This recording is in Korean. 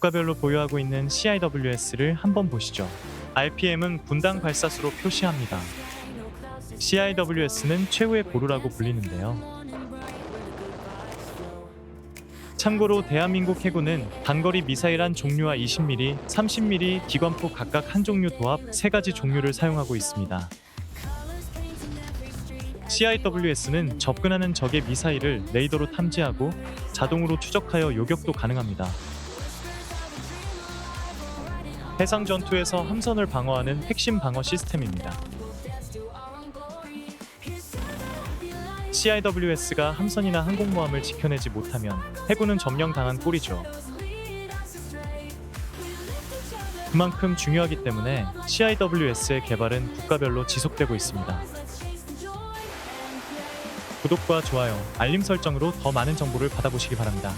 국가별로 보유하고 있는 CIWS를 한번 보시죠. RPM은 분당 발사수로 표시합니다. CIWS는 최후의 보루라고 불리는데요. 참고로 대한민국 해군은 단거리 미사일 한 종류와 20mm, 30mm 기관포 각각 한 종류 도합 세 가지 종류를 사용하고 있습니다. CIWS는 접근하는 적의 미사일을 레이더로 탐지하고 자동으로 추적하여 요격도 가능합니다. 해상 전투에서 함선을 방어하는 핵심 방어 시스템입니다. CIWS가 함선이나 항공모함을 지켜내지 못하면 해군은 점령당한 꼴이죠. 그만큼 중요하기 때문에 CIWS의 개발은 국가별로 지속되고 있습니다. 구독과 좋아요, 알림 설정으로 더 많은 정보를 받아보시기 바랍니다.